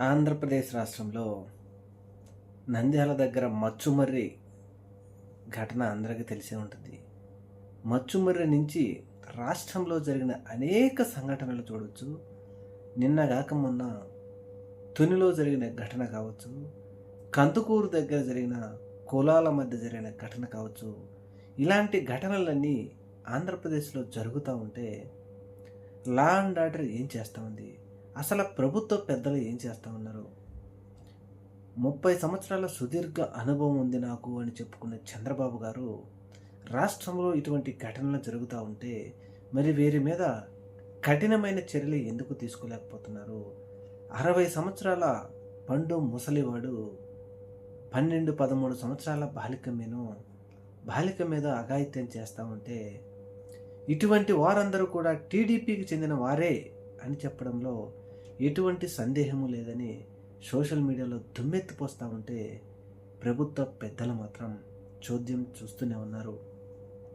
ఆంధ్రప్రదేశ్ రాష్ట్రంలో నంద్యాల దగ్గర మచ్చుమర్రి ఘటన అందరికీ తెలిసే ఉంటుంది. మచ్చుమర్రి నుంచి రాష్ట్రంలో జరిగిన అనేక సంఘటనలు చూడొచ్చు. నిన్న కాక మొన్న తునిలో జరిగిన ఘటన కావచ్చు. కందుకూరు దగ్గర జరిగిన కులాల మధ్య జరిగిన ఘటన కావచ్చు. ఇలాంటి ఘటనలన్నీ ఆంధ్రప్రదేశ్లో జరుగుతూ ఉంటే లా అండ్ ఆర్డర్ ఏం చేస్తూ ఉంది? అసలు ప్రభుత్వ పెద్దలు ఏం చేస్తా ఉన్నారు? ముప్పై సంవత్సరాల సుదీర్ఘ అనుభవం ఉంది నాకు అని చెప్పుకున్న చంద్రబాబు గారు రాష్ట్రంలో ఇటువంటి ఘటనలు జరుగుతూ ఉంటే మరి వీరి మీద కఠినమైన చర్యలు ఎందుకు తీసుకోలేకపోతున్నారు? అరవై సంవత్సరాల పండు ముసలివాడు పన్నెండు పదమూడు సంవత్సరాల బాలిక మీను బాలిక మీద అఘాయిత్యం చేస్తూ ఉంటే ఇటువంటి వారందరూ కూడా టీడీపీకి చెందిన వారే అని చెప్పడంలో ఎటువంటి సందేహము లేదని సోషల్ మీడియాలో దుమ్మెత్తిపోస్తూ ఉంటే ప్రభుత్వ పెద్దలు మాత్రం చోద్యం చూస్తూనే ఉన్నారు.